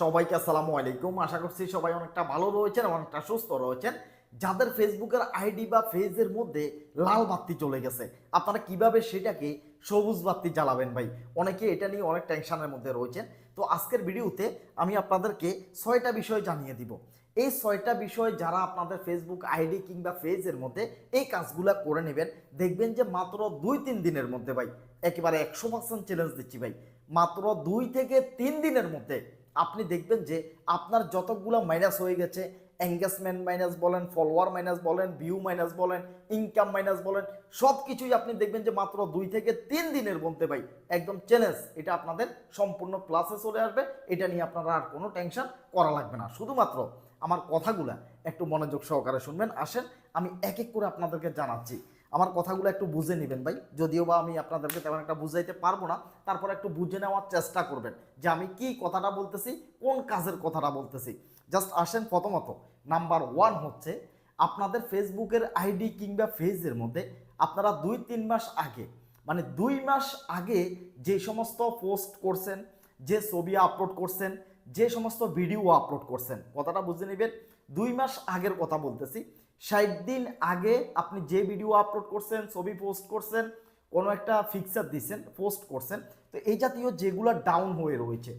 সবাইকে আসসালামু আলাইকুম। আশা করছি সবাই অনেকটা ভালো রয়েছেন, অনেকটা সুস্থ রয়েছেন। যাদের ফেসবুকের আইডি বা ফেজের মধ্যে লাল বাতি চলে গেছে, আপনারা কীভাবে সেটাকে সবুজ বাতি জ্বালাবেন ভাই? অনেকে এটা নিয়ে অনেক টেনশনের মধ্যে রয়েছেন। তো আজকের ভিডিওতে আমি আপনাদেরকে ছয়টা বিষয় জানিয়ে দিব। এই ছয়টা বিষয় যারা আপনাদের ফেসবুক আইডি কিংবা ফেজের মধ্যে এই কাজগুলো করে নেবেন, দেখবেন যে মাত্র দুই তিন দিনের মধ্যে ভাই, একেবারে একশো পার্সেন্ট চ্যালেঞ্জ দিচ্ছি ভাই। মাত্র দুই থেকে তিন দিনের মধ্যে আপনি দেখবেন যে আপনার যতগুলো মাইনাস হয়ে গেছে এঙ্গেজমেন্ট মাইনাস বলেন ফলোয়ার মাইনাস বলেন ভিউ মাইনাস বলেন ইনকাম মাইনাস বলেন সব কিছুই আপনি দেখবেন যে মাত্র দুই থেকে তিন দিনের মধ্যে ভাই, একদম চ্যালেঞ্জ এটা আপনাদের সম্পূর্ণ প্লাসে চলে আসবে। এটা নিয়ে আপনারা আর কোনো টেনশন করা লাগবে না। শুধুমাত্র আমার কথাগুলা একটু মনোযোগ সহকারে শুনবেন। আসেন, আমি এক এক করে আপনাদেরকে জানাচ্ছি। আমার কথাগুলো একটু বুঝে নেবেন ভাই। যদিও বা আমি আপনাদেরকে তেমন একটা বুঝাইতে পারব না, তারপর একটু বুঝে নেওয়ার চেষ্টা করবেন যে আমি কি কথাটা বলতেছি, কোন কাজের কথাটা বলতেছি। জাস্ট আসেন প্রথমত, নাম্বার ওয়ান হচ্ছে, আপনাদের ফেসবুকের আইডি কিংবা ফেজের মধ্যে আপনারা দুই তিন মাস আগে মানে দুই মাস আগে যে সমস্ত পোস্ট করছেন, যে ছবি আপলোড করছেন, যে সমস্ত ভিডিও আপলোড করছেন, কথাটা বুঝে নেবেন। দুই মাস আগের কথা বলতেছি ষাট দিন আগে আপনি যে ভিডিও আপলোড করছেন, ছবি পোস্ট করছেন, কোনো একটা ফিক্সার দিচ্ছেন পোস্ট করছেন, তো এই জাতীয় যেগুলা ডাউন হয়ে রয়েছে,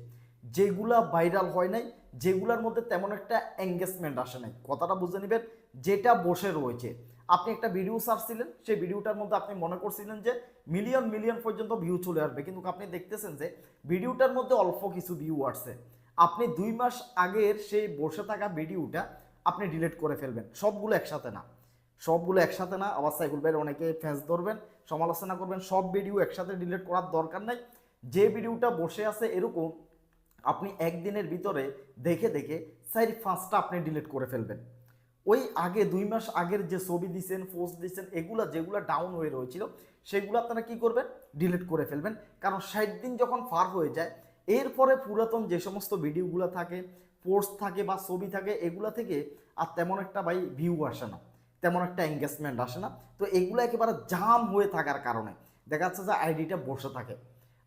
যেগুলা ভাইরাল হয় নাই, যেগুলার মধ্যে তেমন একটা এঙ্গেজমেন্ট আসে নাই, কথাটা বুঝে নেবেন, যেটা বসে রয়েছে। আপনি একটা ভিডিও সার্চছিলেন সেই ভিডিওটার মধ্যে আপনি মনে করছিলেন যে মিলিয়ন মিলিয়ন পর্যন্ত ভিউ চলে আসবে, কিন্তু আপনি দেখতেছেন যে ভিডিওটার মধ্যে অল্প কিছু ভিউ আসছে। আপনি দুই মাস আগের সেই বসে থাকা ভিডিওটা আপনি ডিলিট করে ফেলবেন। সবগুলো একসাথে না। সবগুলো একসাথে না, আবার সাইকুল ভাইয়ের অনেকে ফ্যান্স ধরবেন, সমালোচনা করবেন, সব ভিডিও একসাথে ডিলিট করার দরকার নাই। যে ভিডিওটা বসে আছে এরকম, আপনি একদিনের ভিতরে দেখে দেখে চার পাঁচটা আপনি ডিলিট করে ফেলবেন। ওই আগে দুই মাস আগের যে ছবি দিছেন পোস্ট দিচ্ছেন এগুলা যেগুলো ডাউন হয়ে রয়েছিল, সেগুলো আপনারা কি করবেন? ডিলিট করে ফেলবেন। কারণ ষাট দিন যখন পার হয়ে যায়, এরপরে পুরাতন যে সমস্ত ভিডিওগুলো থাকে পোস্ট থাকে বা ছবি থাকে, এগুলা থেকে আর তেমন একটা ভাই ভিউ আসে না। তেমন একটা এঙ্গেজমেন্ট আসে না। তো এগুলো একেবারে জাম হয়ে থাকার কারণে দেখা যাচ্ছে যে আইডিটা বসে থাকে।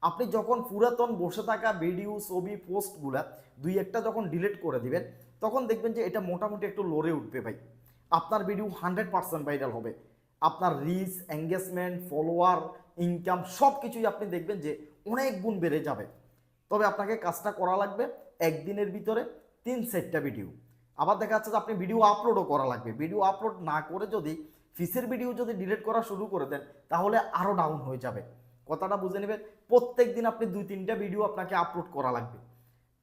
আপনি যখন পুরাতন বসে থাকা ভিডিও ছবি পোস্টগুলা দুই একটা যখন ডিলিট করে দিবেন, তখন দেখবেন যে এটা মোটামুটি একটু লড়ে উঠবে ভাই। আপনার ভিডিও হান্ড্রেড পার্সেন্ট ভাইরাল হবে। আপনার রিচ এঙ্গেজমেন্ট ফলোয়ার ইনকাম সব কিছুই আপনি দেখবেন যে অনেক গুণ বেড়ে যাবে। তবে আপনাকে কাজটা করা লাগবে একদিনের ভিতরে তিন সেটটা ভিডিও আবার দেখা যাচ্ছে যে আপনি ভিডিও আপলোডও করা লাগবে। ভিডিও আপলোড না করে যদি ফিসের ভিডিও যদি ডিলিট করা শুরু করে দেন, তাহলে আরও ডাউন হয়ে যাবে। কথাটা বুঝে নেবেন? প্রত্যেক দিন আপনি দুই তিনটা ভিডিও আপনাকে আপলোড করা লাগবে।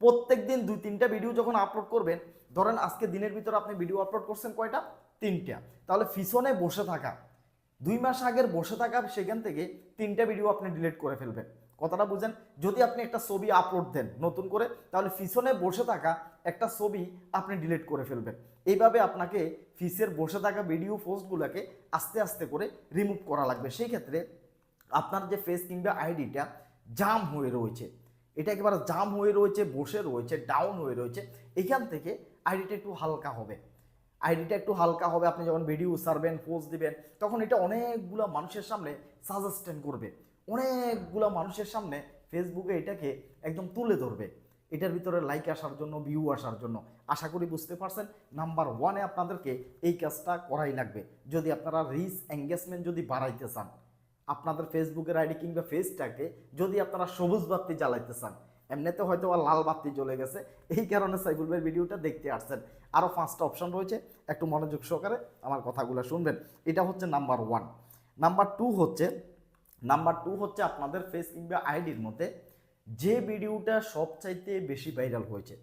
প্রত্যেক দিন দুই তিনটা ভিডিও যখন আপলোড করবেন, ধরেন আজকে দিনের ভিতরে আপনি ভিডিও আপলোড করছেন কয়টা? তিনটা। তাহলে পিছনে বসে থাকা। দুই মাস আগের বসে থাকা সেখান থেকে তিনটা ভিডিও আপনি ডিলিট করে ফেলবেন। কথাটা বুঝেন, যদি আপনি একটা ছবি আপলোড দেন নতুন করে, তাহলে পিছনে বসে থাকা একটা ছবি আপনি ডিলিট করে ফেলবেন। এইভাবে আপনাকে ফিসের বসে থাকা ভিডিও পোস্টগুলোকে আস্তে আস্তে করে রিমুভ করা লাগবে। সেই ক্ষেত্রে আপনার যে ফেস কিংবা আইডিটা জাম হয়ে রয়েছে, এটা একেবারে জাম হয়ে রয়েছে, বসে রয়েছে ডাউন হয়ে রয়েছে, এখান থেকে আইডিটা একটু হালকা হবে। আইডিটা একটু হালকা হবে, আপনি যখন ভিডিও সারবেন পোস্ট দিবেন, তখন এটা অনেকগুলো মানুষের সামনে সাজেস্টেন করবে। অনেকগুলো মানুষের সামনে ফেসবুকে এটাকে একদম তুলে ধরবে। এটার ভিতরে লাইক আসার জন্য ভিউ আসার জন্য। আশা করি বুঝতে পারছেন নাম্বার ওয়ানে আপনাদেরকে এই কাজটা করাই লাগবে। যদি আপনারা রিচ এঙ্গেজমেন্ট যদি বাড়াইতে চান, আপনাদের ফেসবুকের আইডি কিংবা ফেসটাকে যদি আপনারা সবুজ বাতি জ্বালাইতে চান, এমনিতে হয়তো আর লাল বাতি জ্বলে গেছে, এই কারণে সাইফুল ভাইয়ের ভিডিওটা দেখতে আসছেন। আরও পাঁচটা অপশন রয়েছে, একটু মনোযোগ সহকারে আমার কথাগুলো শুনবেন। এটা হচ্ছে নাম্বার ওয়ান নাম্বার টু হচ্ছে নাম্বার টু হচ্ছে আপনাদের ফেস কিংবা আইডির মধ্যে যে ভিডিওটা সবচাইতে বেশি ভাইরাল হয়েছে,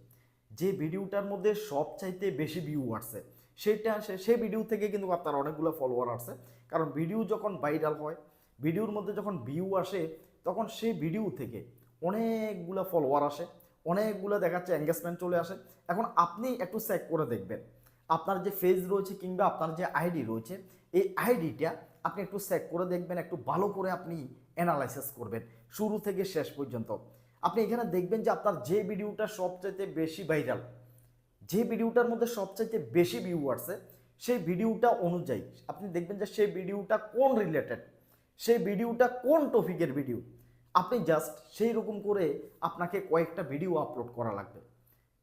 যে ভিডিওটার মধ্যে সবচাইতে বেশি ভিউ আসছে, সেটা সেই ভিডিও থেকে কিন্তু আপনার অনেকগুলো ফলোয়ার আসছে। কারণ ভিডিও যখন ভাইরাল হয় ভিডিওর মধ্যে যখন ভিউ আসে, তখন সেই ভিডিও থেকে অনেকগুলো ফলোয়ার আসে, অনেকগুলো দেখাচ্ছে এঙ্গেজমেন্ট চলে আসে। এখন আপনি একটু চেক করে দেখবেন, আপনার যে ফেজ রয়েছে কিংবা আপনার যে আইডি রয়েছে এই আইডিটা আপনি একটু চেক করে দেখবেন, একটু ভালো করে আপনি অ্যানালাইসিস করবেন, শুরু থেকে শেষ পর্যন্ত। আপনি এখানে দেখবেন যে আপনার যে ভিডিওটা সবচাইতে বেশি ভাইরাল যে ভিডিওটার মধ্যে সবচাইতে বেশি ভিউ আসছে সেই ভিডিওটা অনুযায়ী, আপনি দেখবেন যে সেই ভিডিওটা কোন রিলেটেড সেই ভিডিওটা কোন টপিকের ভিডিও আপনি জাস্ট সেই রকম করে আপনাকে কয়েকটা ভিডিও আপলোড করা লাগবে।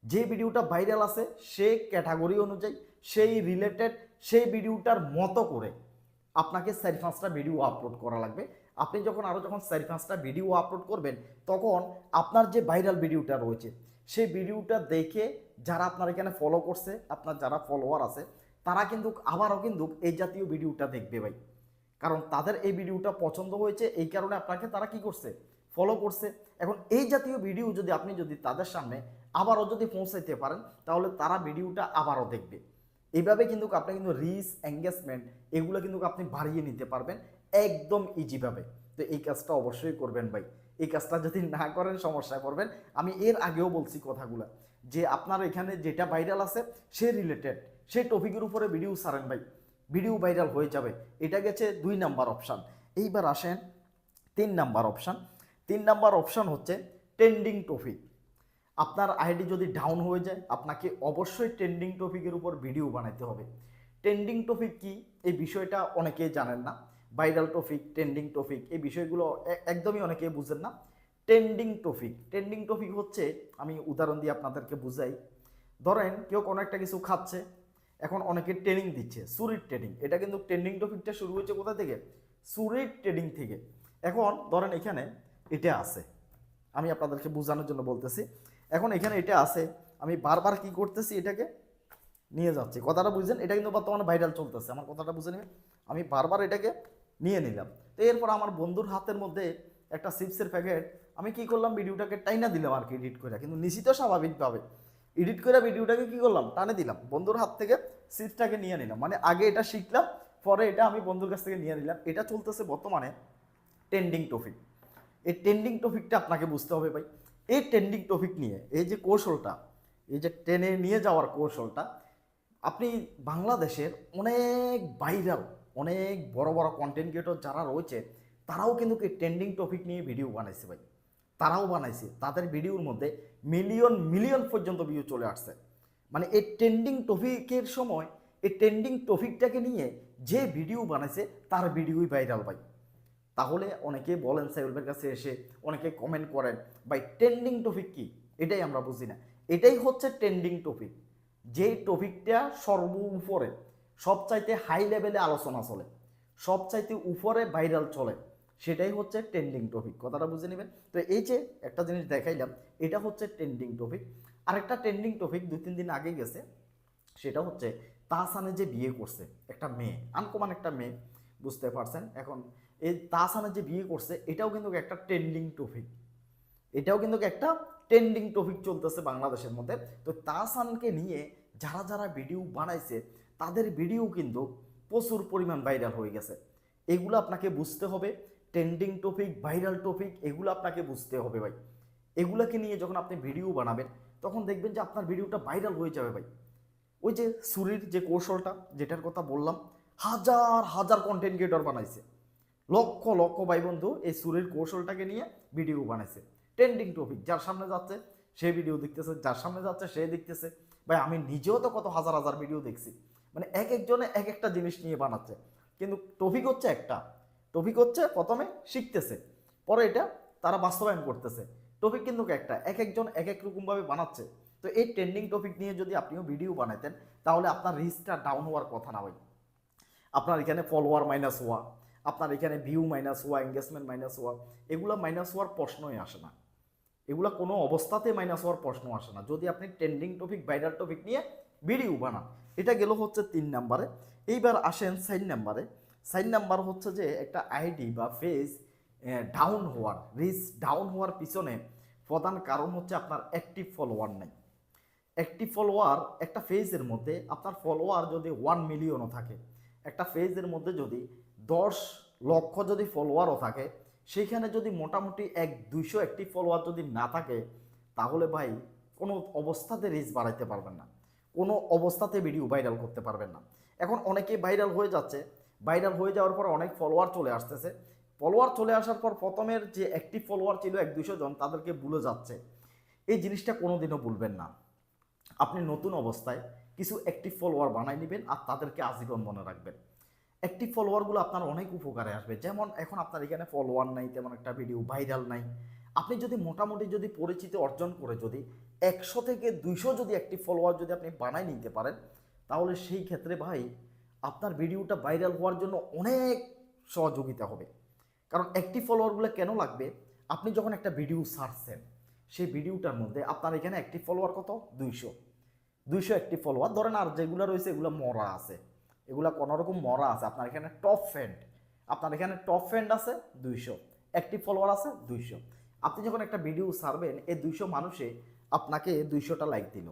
যে ভিডিওটা ভাইরাল আছে সে ক্যাটাগরি অনুযায়ী, সেই রিলেটেড সেই ভিডিওটার মতো করে আপনাকে চারি পাঁচটা ভিডিও আপলোড করা লাগবে। আপনি যখন আরও যখন চারি পাঁচটা ভিডিও আপলোড করবেন, তখন আপনার যে ভাইরাল ভিডিওটা রয়েছে, সেই ভিডিওটা দেখে যারা আপনার এখানে ফলো করছে, আপনার যারা ফলোয়ার আছে, তারা কিন্তু আবারও কিন্তু এই জাতীয় ভিডিওটা দেখবে ভাই। কারণ তাদের এই ভিডিওটা পছন্দ হয়েছে, এই কারণে আপনাকে তারা কি করছে? ফলো করছে। এখন এই জাতীয় ভিডিও যদি আপনি যদি তাদের সামনে আবারও যদি পৌঁছাইতে পারেন, তাহলে তারা ভিডিওটা আবারও দেখবে। এইভাবে কিন্তু আপনি কিন্তু রিচ এঙ্গেজমেন্ট এগুলো কিন্তু আপনি বাড়িয়ে নিতে পারবেন একদম ইজিভাবে তো এই কাজটা অবশ্যই করবেন ভাই। এই কাজটা যদি না করেন সমস্যায় পড়বেন। আমি এর আগেও বলছি কথাগুলো যে আপনার এখানে যেটা ভাইরাল আছে সে রিলেটেড সেই টপিকের উপরে ভিডিও সারেন ভাই। ভিডিও ভাইরাল হয়ে যাবে। এটা গেছে দুই নাম্বার অপশান এইবার আসেন তিন নাম্বার অপশান তিন নাম্বার অপশান হচ্ছে ট্রেন্ডিং টপিক আপনার আইডি যদি ডাউন হয়ে যায়, আপনাকে অবশ্যই ট্রেন্ডিং টপিকের উপর ভিডিও বানাইতে হবে। ট্রেন্ডিং টপিক কি? এই বিষয়টা অনেকেই জানেন না। ভাইরাল টপিক ট্রেন্ডিং টপিক এই বিষয়গুলো একদমই অনেকে বুঝেন না। ট্রেন্ডিং টপিক ট্রেন্ডিং টপিক হচ্ছে, আমি উদাহরণ দিয়ে আপনাদেরকে বুঝাই। ধরেন, কেউ কোনো একটা কিছু খাচ্ছে, এখন অনেকে ট্রেনিং দিচ্ছে, সুরির ট্রেনিং এটা কিন্তু ট্রেন্ডিং টপিকটা শুরু হয়েছে কোথা থেকে? সুরির ট্রেনিং থেকে। এখন ধরেন এখানে এটা আছে। আমি আপনাদেরকে বোঝানোর জন্য বলতেছি এখন এখানে এটা আছে। আমি বারবার কি করতেছি এটাকে নিয়ে যাচ্ছি। কথাটা বুঝছেন? এটা কিন্তু বর্তমানে ভাইরাল চলতেছে। আমার কথাটা বুঝে নেবেন? আমি বারবার এটাকে নিয়ে নিলাম। তো এরপর আমার বন্ধুর হাতের মধ্যে একটা চিপসের প্যাকেট। আমি কি করলাম? ভিডিওটাকে টাইনা দিলাম আর কি এডিট করে। কিন্তু নিশ্চিত স্বাভাবিকভাবে। এডিট করে ভিডিওটাকে কি করলাম? টানে দিলাম। বন্ধুর হাত থেকে চিপসটাকে নিয়ে নিলাম। মানে আগে এটা শিখলাম, পরে এটা আমি বন্ধুর কাছ থেকে নিয়ে নিলাম। এটা চলতেছে বর্তমানে ট্রেন্ডিং টপিক এই ট্রেন্ডিং টপিকটা আপনাকে বুঝতে হবে ভাই। এই ট্রেন্ডিং টপিক নিয়ে, এই যে কৌশলটা, এই যে ট্রেনে নিয়ে যাওয়ার কৌশলটা, আপনি বাংলাদেশের অনেক ভাইরাল অনেক বড় বড় কন্টেন্ট ক্রিয়েটর যারা রয়েছে, তারাও কিন্তু এই ট্রেন্ডিং টপিক নিয়ে ভিডিও বানাইছে ভাই। তারাও বানাইছে। তাদের ভিডিওর মধ্যে মিলিয়ন মিলিয়ন পর্যন্ত ভিউ চলে আসছে। মানে এই ট্রেন্ডিং টপিকের সময়, এই ট্রেন্ডিং টপিকটাকে নিয়ে যে ভিডিও বানাইছে, তার ভিডিওই ভাইরাল ভাই। তাহলে অনেকে বলেন সাইবুলের কাছে এসে অনেকে কমেন্ট করেন বাই ট্রেন্ডিং টপিক কি? এটাই আমরা বুঝি না। এটাই হচ্ছে ট্রেন্ডিং টপিক যেই টপিকটা সর্ব উপরে সবচাইতে হাই লেভেলে আলোচনা চলে, সবচাইতে উপরে ভাইরাল চলে, সেটাই হচ্ছে ট্রেন্ডিং টপিক কথাটা বুঝে নেবেন? তো এই যে একটা জিনিস দেখাইলাম, এটা হচ্ছে ট্রেন্ডিং টপিক আরেকটা ট্রেন্ডিং টপিক দু তিন দিন আগে গেছে, সেটা হচ্ছে তাহসানে যে বিয়ে করছে, একটা মেয়ে আনকমান একটা মেয়ে, বুঝতে পারছেন? এখন এই তাহসানে যে বিয়ে করছে, এটাও কিন্তু একটা ট্রেন্ডিং টপিক এটাও কিন্তু একটা ট্রেন্ডিং টপিক চলতেছে বাংলাদেশের মধ্যে। তো তাহসানকে নিয়ে যারা যারা ভিডিও বানাইছে, তাদের ভিডিও কিন্তু প্রচুর পরিমাণ ভাইরাল হয়ে গেছে। এগুলো আপনাকে বুঝতে হবে ট্রেন্ডিং টপিক ভাইরাল টপিক এগুলো আপনাকে বুঝতে হবে ভাই। এগুলোকে নিয়ে যখন আপনি ভিডিও বানাবেন, তখন দেখবেন যে আপনার ভিডিওটা ভাইরাল হয়ে যাবে ভাই। ওই যে সুরির যে কৌশলটা, যেটার কথা বললাম, হাজার হাজার কন্টেন্ট ক্রিয়েটর বানাইছে। লক্ষ লক্ষ ভাই বন্ধু এই সুরের কৌশলটাকে নিয়ে ভিডিও বানাইছে। ট্রেন্ডিং টপিক যার সামনে যাচ্ছে, সে ভিডিও দেখতেছে, যার সামনে যাচ্ছে, সে দেখতেছে। ভাই, আমি নিজেও তো কত হাজার হাজার ভিডিও দেখছি। মানে এক একজনে এক একটা জিনিস নিয়ে বানাচ্ছে। কিন্তু টপিক হচ্ছে একটা। টপিক হচ্ছে প্রথমে শিখতেছে। পরে এটা তারা বাস্তবায়ন করতেছে। টপিক কিন্তু একটা। এক একজন এক এক রকমভাবে বানাচ্ছে। তো এই ট্রেন্ডিং টপিক নিয়ে যদি আপনিও ভিডিও বানাইতেন, তাহলে আপনার রিচটা ডাউন হওয়ার কথা না ভাই। আপনার এখানে ফলোয়ার মাইনাস হওয়া। আপনার এখানে ভিউ মাইনাস হওয়া এঙ্গেজমেন্ট মাইনাস হওয়া এগুলো মাইনাস হওয়ার প্রশ্নই আসে না। এগুলো কোনো অবস্থাতে মাইনাস হওয়ার প্রশ্ন আসে না। যদি আপনি ট্রেন্ডিং টপিক ভাইরাল টপিক নিয়ে ভিডিও বানান, এটা গেল হচ্ছে তিন নাম্বারে। এইবার আসেন সাইন নাম্বারে। সাইন নাম্বার হচ্ছে যে একটা আইডি বা ফেজ ডাউন হওয়ার রিচ ডাউন হওয়ার পিছনে প্রধান কারণ হচ্ছে আপনার অ্যাক্টিভ ফলোয়ার নেই। একটি ফলোয়ার একটা ফেজের মধ্যে আপনার ফলোয়ার যদি ওয়ান মিলিয়নও থাকে, একটা ফেজের মধ্যে যদি দশ লক্ষ যদি ফলোয়ারও থাকে, সেখানে যদি মোটামুটি এক দুইশো একটি ফলোয়ার যদি না থাকে, তাহলে ভাই কোনো অবস্থাতে রিচ বাড়াইতে পারবেন না। কোনো অবস্থাতে ভিডিও ভাইরাল করতে পারবেন না। এখন অনেকেই ভাইরাল হয়ে যাচ্ছে। ভাইরাল হয়ে যাওয়ার পর অনেক ফলোয়ার চলে আসতেছে। ফলোয়ার চলে আসার পর প্রথমের যে অ্যাক্টিভ ফলোয়ার ছিল এক দুশো জন, তাদেরকে ভুলে যাচ্ছে। এই জিনিসটা কোনোদিনও ভুলবেন না। আপনি নতুন অবস্থায় কিছু অ্যাক্টিভ ফলোয়ার বানাই নেবেন আর তাদেরকে আজীবন মনে রাখবেন। অ্যাক্টিভ ফলোয়ারগুলো আপনার অনেক উপকারে আসবে। যেমন এখন আপনার এখানে ফলোয়ার নাই, তেমন একটা ভিডিও ভাইরাল নাই। আপনি যদি মোটামুটি যদি পরিচিতি অর্জন করে যদি একশো থেকে দুইশো যদি একটি ফলোয়ার যদি আপনি বানাই নিতে পারেন, তাহলে সেই ক্ষেত্রে ভাই আপনার ভিডিওটা ভাইরাল হওয়ার জন্য অনেক সহযোগিতা হবে। কারণ একটি ফলোয়ারগুলো কেন লাগবে? আপনি যখন একটা ভিডিও ছাড়ছেন সেই ভিডিওটার মধ্যে আপনার এখানে একটি ফলোয়ার কত? দুইশো। দুইশো একটি ফলোয়ার ধরেন আর যেগুলো রয়েছে, এগুলো মরা আছে। এগুলো কোনো রকম মরা আছে। আপনার এখানে টপ ফ্রেন্ড আপনার এখানে টপ ফ্রেন্ড আছে দুইশো। একটি ফলোয়ার আছে দুইশো। আপনি যখন একটা ভিডিও ছাড়বেন, এই দুইশো মানুষে আপনাকে দুইশোটা লাইক দিল।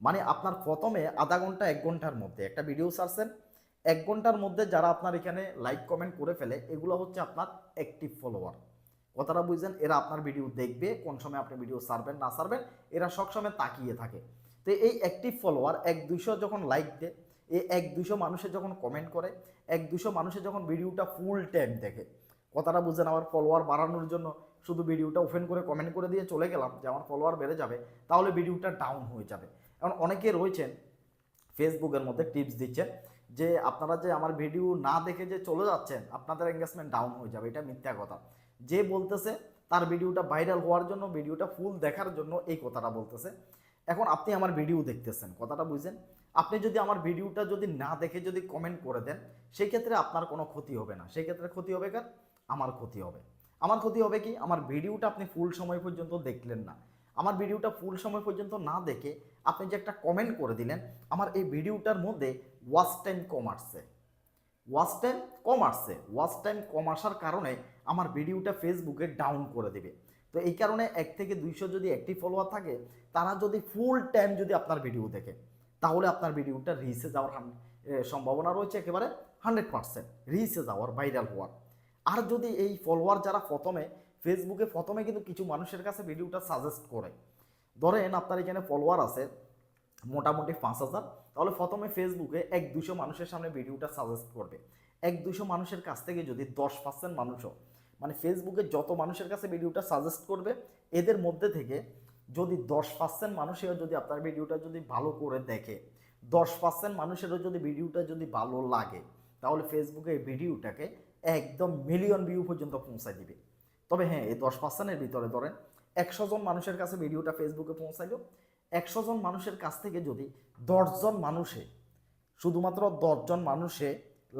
মানে আপনার প্রথমে আধা ঘণ্টা, এক ঘণ্টার মধ্যে একটা ভিডিও ছাড়ছেন। এক ঘণ্টার মধ্যে যারা আপনার এখানে লাইক কমেন্ট করে ফেলে, এগুলো হচ্ছে আপনার অ্যাক্টিভ ফলোয়ার কথাটা বুঝছেন? এরা আপনার ভিডিও দেখবে, কোন সময় আপনি ভিডিও ছাড়বেন, না ছাড়বেন, এরা সবসময় তাকিয়ে থাকে। তো এই অ্যাক্টিভ ফলোয়ার এক দুইশো যখন লাইক দেয় এই এক দুশো মানুষের যখন কমেন্ট করে, এক দুশো মানুষের যখন ভিডিওটা ফুল টাইম দেখে, কথাটা বুঝছেন আমার ফলোয়ার বাড়ানোর জন্য শুধু ভিডিওটা ওপেন করে কমেন্ট করে দিয়ে চলে গেলাম, যে আমার ফলোয়ার বেড়ে যাবে, তাহলে ভিডিওটা ডাউন হয়ে যাবে। এখন অনেকে রয়েছেন ফেসবুকের মধ্যে টিপস দিচ্ছেন, যে আপনারা যে আমার ভিডিও না দেখে যে চলে যাচ্ছেন, আপনাদের এঙ্গেজমেন্ট ডাউন হয়ে যাবে, এটা মিথ্যা কথা। যে বলতেছে তার ভিডিওটা ভাইরাল হওয়ার জন্য ভিডিওটা ফুল দেখার জন্য এই কথাটা বলতেছে। এখন আপনি আমার ভিডিও দেখতেছেন, কথাটা বুঝছেন? আপনি যদি আমার ভিডিওটা যদি না দেখে যদি কমেন্ট করে দেন সেই ক্ষেত্রে আপনার কোনো ক্ষতি হবে না। সেই ক্ষেত্রে ক্ষতি হবে কার? আমার ক্ষতি হবে। আমার ক্ষতি হবে কি? আমার ভিডিওটা আপনি ফুল সময় পর্যন্ত দেখলেন না। আমার ভিডিওটা ফুল সময় পর্যন্ত না দেখে আপনি যে একটা কমেন্ট করে দিলেন, আমার এই ভিডিওটার মধ্যে ওয়াচ টাইম কম আসছে। ওয়াচ টাইম কম আসছে। ওয়াচ টাইম কম আসার কারণে আমার ভিডিওটা ফেসবুকে ডাউন করে দেবে। তো এই কারণে এক থেকে দুইশো যদি একটি ফলোয়ার থাকে, তারা যদি ফুল টাইম যদি আপনার ভিডিও দেখে তাহলে আপনার ভিডিওটা রিসে যাওয়ার সম্ভাবনা রয়েছে একেবারে হান্ড্রেড পার্সেন্ট রিসে যাওয়ার ভাইরাল হওয়ার। আর যদি এই ফলোয়ার যারা প্রথমে ফেসবুকে প্রথমে কিন্তু কিছু মানুষের কাছে ভিডিওটা সাজেস্ট করে, ধরেন আপনার এখানে ফলোয়ার আছে মোটামুটি পাঁচ হাজার, তাহলে প্রথমে ফেসবুকে এক দুশো মানুষের সামনে ভিডিওটা সাজেস্ট করবে। এক দুশো মানুষের কাছ থেকে যদি দশ পার্সেন্ট মানুষও মানে ফেসবুকে যত মানুষের কাছে ভিডিওটা সাজেস্ট করবে, এদের মধ্যে থেকে যদি দশ পার্সেন্ট মানুষের যদি আপনার ভিডিওটা যদি ভালো করে দেখে, দশ পার্সেন্ট মানুষেরও যদি ভিডিওটা যদি ভালো লাগে, তাহলে ফেসবুকে এই ভিডিওটাকে একদম মিলিয়ন ভিউ পর্যন্ত পৌঁছায় দিবে। তবে হ্যাঁ এই দশ পার্সেন্টের ভিতরে ধরেন একশো জন মানুষের কাছে ভিডিওটা ফেসবুকে পৌঁছাইলো, একশো জন মানুষের কাছ থেকে যদি দশজন মানুষে, শুধুমাত্র দশজন মানুষে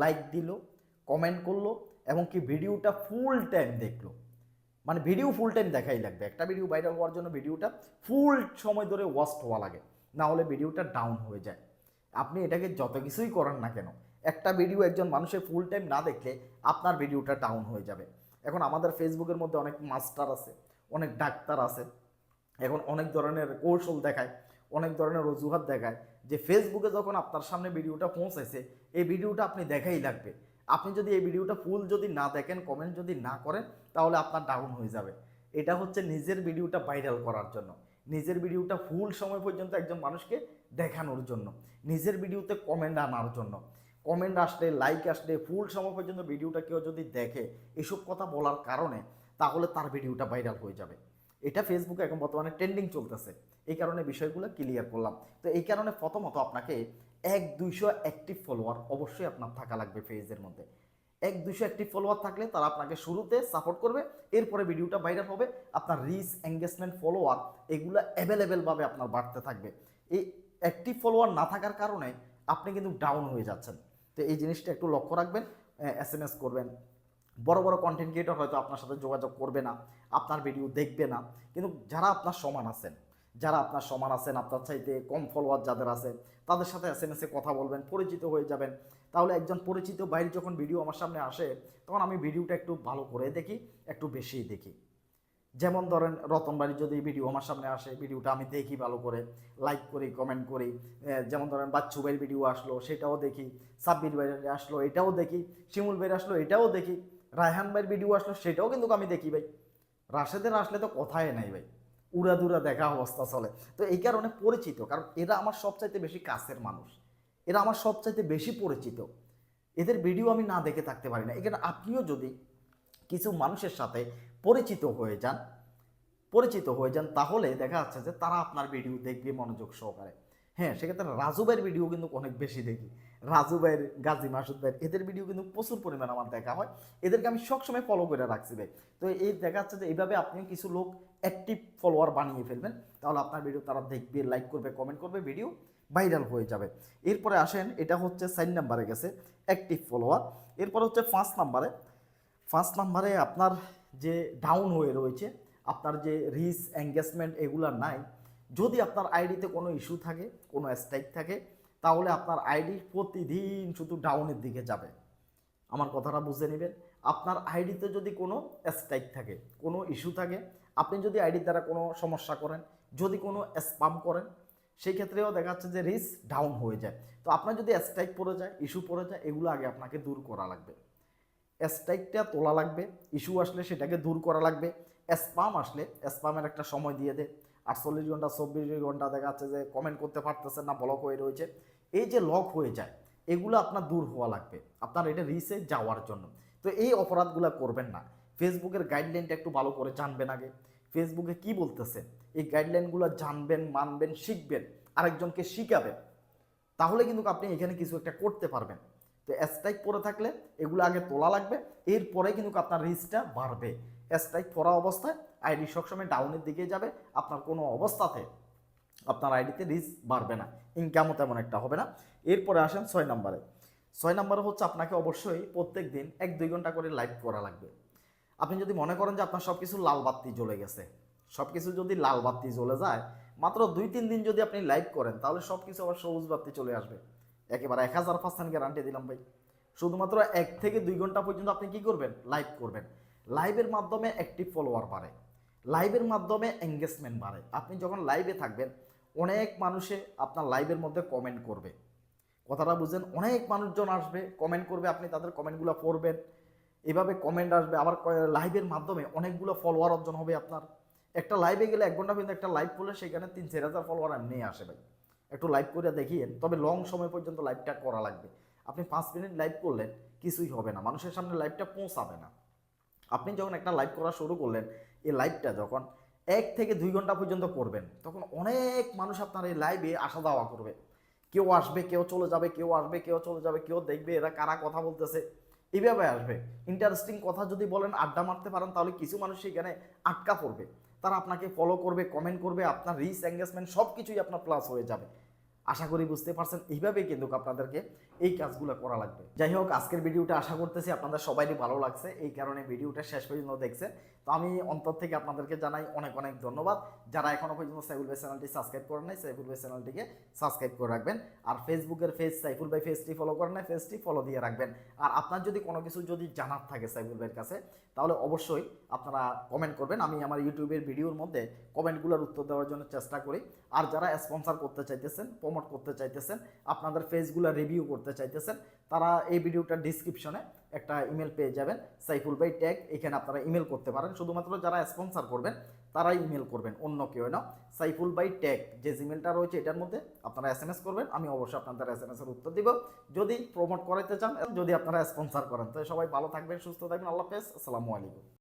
লাইক দিল কমেন্ট করল এবং কি ভিডিওটা ফুল টাইম দেখল মানে ভিডিও ফুল টাইম দেখাই লাগবে। একটা ভিডিও ভাইরাল হওয়ার জন্য ভিডিওটা ফুল সময় ধরে ওয়াস্ট হওয়া লাগে। না হলে ভিডিওটা ডাউন হয়ে যায়। আপনি এটাকে যত কিছুই করেন না কেন, একটা ভিডিও একজন মানুষের ফুল টাইম না দেখলে আপনার ভিডিওটা ডাউন হয়ে যাবে। এখন আমাদের ফেসবুকের মধ্যে অনেক মাস্টার আছে, অনেক ডাক্তার আছে, এখন অনেক ধরনের কৌশল দেখায়, অনেক ধরনের অজুহাত দেখায় যে ফেসবুকে যখন আপনার সামনে ভিডিওটা পৌঁছাইছে, এই ভিডিওটা আপনি দেখাই লাগবে। আপনি যদি এই ভিডিওটা ফুল যদি না দেখেন কমেন্ট যদি না করেন, তাহলে আপনার ডাউন হয়ে যাবে। এটা হচ্ছে নিজের ভিডিওটা ভাইরাল করার জন্য। নিজের ভিডিওটা ফুল সময় পর্যন্ত একজন মানুষকে দেখানোর জন্য। নিজের ভিডিওতে কমেন্ট আনার জন্য। কমেন্ট আসলে লাইক আসলে ফুল সময় পর্যন্ত ভিডিওটা কেউ যদি দেখে এসব কথা বলার কারণে, তাহলে তার ভিডিওটা ভাইরাল হয়ে যাবে। এটা ফেসবুকে এখন বর্তমানে ট্রেন্ডিং চলতেছে। এই কারণে বিষয়গুলো ক্লিয়ার করলাম। তো এই কারণে প্রথমত আপনাকে এক দুইশো অ্যাক্টিভ ফলোয়ার অবশ্যই আপনার থাকা লাগবে পেজের মধ্যে। এক দুইশো অ্যাক্টিভ ফলোয়ার থাকলে তারা আপনাকে শুরুতে সাপোর্ট করবে, এরপরে ভিডিওটা ভাইরাল হবে, আপনার রিচ এঙ্গেজমেন্ট ফলোয়ার এগুলো অ্যাভেলেবেলভাবে আপনার বাড়তে থাকবে। এই অ্যাক্টিভ ফলোয়ার না থাকার কারণে আপনি কিন্তু ডাউন হয়ে যাচ্ছেন। তো এই জিনিসটা একটু লক্ষ্য রাখবেন এস এম এস করবেন। বড় বড় কন্টেন্ট ক্রিয়েটর হয়তো আপনার সাথে যোগাযোগ করবে না, আপনার ভিডিও দেখবে না। কিন্তু যারা আপনার সমান আছেন যারা আপনার সমান আছেন, আপনার চাইতে কম ফলোয়ার যাদের আছে, তাদের সাথে এস এম এসে কথা বলবেন, পরিচিত হয়ে যাবেন। তাহলে একজন পরিচিত বাইরে যখন ভিডিও আমার সামনে আসে, তখন আমি ভিডিওটা একটু ভালো করে দেখি, একটু বেশিই দেখি। যেমন ধরেন রতনবাড়ি যদি ভিডিও আমার সামনে আসে ভিডিওটা আমি দেখি ভালো করে লাইক করি কমেন্ট করি। যেমন ধরেন, বাচ্চু ভাইয়ের ভিডিও আসলো, সেটাও দেখি। সাব্বির ভাইয়ের আসলো, এটাও দেখি। শিমুল ভাইয়ের আসলো, এটাও দেখি। রায়হান ভাইয়ের ভিডিও আসলো, সেটাও কিন্তু আমি দেখি ভাই। রাশেদের আসলে তো কথাই নাই ভাই। উড়াদুরা দেখা অবস্থা চলে। তো এই কারণে পরিচিত, কারণ এরা আমার সবচাইতে বেশি কাছের মানুষ। এরা আমার সবচাইতে বেশি পরিচিত। এদের ভিডিও আমি না দেখে থাকতে পারি না। এখানে আপনিও যদি কিছু মানুষের সাথে পরিচিত হয়ে যান, পরিচিত হয়ে যান, তাহলে দেখা যাচ্ছে যে তারা আপনার ভিডিও দেখবে মনোযোগ সহকারে। হ্যাঁ সেক্ষেত্রে রাজু ভাইয়ের ভিডিও কিন্তু অনেক বেশি দেখি। রাজু ভাইয়ের, গাজী মাসুদ ভাইয়ের, এদের ভিডিও কিন্তু প্রচুর পরিমাণ আমার দেখা হয়। এদেরকে আমি সবসময় ফলো করে রাখছি ভাই। তো এই দেখা যাচ্ছে যে এইভাবে আপনিও কিছু লোক অ্যাক্টিভ ফলোয়ার বানিয়ে ফেলবেন, তাহলে আপনার ভিডিও তারা দেখবে লাইক করবে কমেন্ট করবে ভিডিও ভাইরাল হয়ে যাবে। এরপরে আসেন, এটা হচ্ছে সাইন নাম্বারে গেছে অ্যাক্টিভ ফলোয়ার এরপর হচ্ছে পাঁচ নাম্বারে। ফার্স্ট নাম্বারে আপনার যে ডাউন হয়ে রয়েছে, আপনার যে রিস এঙ্গেজমেন্ট এগুলো নাই যদি আপনার আইডিতে কোনো ইস্যু থাকে, কোনো স্ট্রাইক থাকে, তাহলে আপনার আইডি প্রতিদিন শুধু ডাউনের দিকে যাবে। আমার কথাটা বুঝে নেবেন। আপনার আইডিতে যদি কোনো স্ট্রাইক থাকে, কোনো ইস্যু থাকে, আপনি যদি আইডির দ্বারা কোনো সমস্যা করেন, যদি কোনো স্পাম করেন সেই ক্ষেত্রেও দেখা যাচ্ছে যে রিস ডাউন হয়ে যায়। তো আপনার যদি স্ট্রাইক পড়ে যায় ইস্যু পড়ে যায়, এগুলো আগে আপনাকে দূর করা লাগবে। স্ট্রাইকটা তোলা লাগবে ইস্যু আসলে সেটাকে দূর করা লাগবে। স্পাম আসলে স্পামের একটা সময় দিয়ে দে আটচল্লিশ ঘণ্টা, চব্বিশ ঘণ্টা দেখা যাচ্ছে যে কমেন্ট করতে পারতেছেন না ব্লক হয়ে রয়েছে। এই যে লক হয়ে যায়, এগুলো আপনার দূর হওয়া লাগবে। আপনার এটা রিসে যাওয়ার জন্য। তো এই অপরাধগুলো করবেন না। ফেসবুকের গাইডলাইনটা একটু ভালো করে জানবেন আগে। ফেসবুকে কি বলতেছে? এই গাইডলাইনগুলো জানবেন, মানবেন, শিখবেন, আরেকজনকে শিখাবেন। তাহলে কিন্তু আপনি এখানে কিছু একটা করতে পারবেন। তো স্ট্রাইক পরে থাকলে এগুলো আগে তোলা লাগবে। এরপরে কিন্তু আপনার রিস্কটা বাড়বে। স্ট্রাইক পড়া অবস্থায় আইডি সবসময় ডাউনের দিকে যাবে, আপনার কোনো অবস্থাতে আপনার আইডিতে রিস্ক বাড়বে না ইনকামও তেমন একটা হবে না। এরপরে আসেন ছয় নম্বরে। ছয় নম্বরে হচ্ছে আপনাকে অবশ্যই প্রত্যেক দিন এক দুই ঘণ্টা করে লাইভ করা লাগবে। আপনি যদি মনে করেন যে আপনার সব কিছু লাল বাতি জ্বলে গেছে সব কিছু যদি লাল বাতি জ্বলে যায়, মাত্র দুই তিন দিন যদি আপনি লাইভ করেন, তাহলে সব কিছু আবার সবুজ বাতি চলে আসবে। একেবারে এক হাজার পার্সেন্ট গ্যারান্টি দিলাম ভাই। শুধুমাত্র এক থেকে দুই ঘণ্টা পর্যন্ত আপনি কি করবেন? লাইভ করবেন। লাইভের মাধ্যমে অ্যাক্টিভ ফলোয়ার বাড়ে। লাইভের মাধ্যমে এঙ্গেজমেন্ট বাড়ে। আপনি যখন লাইভে থাকবেন, অনেক মানুষে আপনার লাইভের মধ্যে কমেন্ট করবে। কথাটা বুঝেন অনেক মানুষজন আসবে কমেন্ট করবে, আপনি তাদের কমেন্টগুলো পড়বেন। এভাবে কমেন্ট আসবে। আবার লাইভের মাধ্যমে অনেকগুলো ফলোয়ার অর্জন হবে আপনার। একটা লাইভে গেলে এক ঘণ্টা পর্যন্ত একটা লাইভ করলে সেখানে তিন, চার হাজার ফলোয়ার এমনি আসে ভাই। একটু লাইভ করে দেখিয়েন। তবে লং সময় পর্যন্ত লাইভটা করা লাগবে। আপনি পাঁচ মিনিট লাইভ করলেন, কিছুই হবে না। মানুষের সামনে লাইভটা পৌঁছাবে না। আপনি যখন একটা লাইভ করা শুরু করলেন, এই লাইভটা যখন এক থেকে দুই ঘণ্টা পর্যন্ত করবেন, তখন অনেক মানুষ আপনার এই লাইভে আসা যাওয়া করবে। কেউ আসবে, কেউ চলে যাবে, কেউ আসবে, কেউ চলে যাবে, কেউ দেখবে এরা কারা কথা বলতেছে। এইভাবে আসবে। ইন্টারেস্টিং কথা যদি বলেন, আড্ডা মারতে পারেন, তাহলে কিছু মানুষ সেখানে আটকা পড়বে। তারা আপনাকে ফলো করবে কমেন্ট করবে, আপনার রিচ এঙ্গেজমেন্ট সব কিছুই আপনার প্লাস হয়ে যাবে। আশা করি বুঝতে পারছেন। এইভাবেই কিন্তু আপনাদেরকে এই কাজগুলো করা লাগবে। যাই হোক, আজকের ভিডিওটা আশা করতেছি আপনাদের সবাইই ভালো লাগছে। এই কারণে ভিডিওটা শেষ পর্যন্ত দেখছে আমি অন্তর থেকে আপনাদেরকে জানাই অনেক অনেক ধন্যবাদ। যারা এখনও পর্যন্ত সাইফুল ভাই চ্যানেলটি সাবস্ক্রাইব করেন নাই, সাইফুল ভাই চ্যানেলটিকে সাবস্ক্রাইব করে রাখবেন। আর ফেসবুকের পেজ সাইফুল ভাই পেজটি ফলো করেন নাই পেজটি ফলো দিয়ে রাখবেন। আর আপনার যদি কোনো কিছু যদি জানার থাকে সাইফুল ভাইয়ের কাছে, তাহলে অবশ্যই আপনারা কমেন্ট করবেন। আমি আমার ইউটিউবের ভিডিওর মধ্যে কমেন্টগুলোর উত্তর দেওয়ার জন্য চেষ্টা করি। আর যারা স্পন্সর করতে চাইতেছেন প্রমোট করতে চাইতেছেন, আপনাদের পেজগুলো রিভিউ করতে চাইতেছেন, তারা এই ভিডিওটার ডিসক্রিপশনে একটা ইমেল পেয়ে যাবেন, সাইফুল ভাই ট্যাগ এখানে আপনারা ইমেল করতে পারেন। শুধুমাত্র যারা স্পন্সার করবেন, তারাই ইমেল করবেন, অন্য কেউ না সাইফুল বাই ট্যাগ যে জিমেলটা রয়েছে এটার মধ্যে আপনারা এস এম এস করবেন, আমি অবশ্যই আপনাদের এস এম এসের উত্তর দিব। যদি প্রমোট করাইতে চান, যদি আপনারা স্পন্সার করেন। তো সবাই ভালো থাকবেন, সুস্থ থাকবেন, আল্লাহ হাফেজ, আসসালামু আলাইকুম।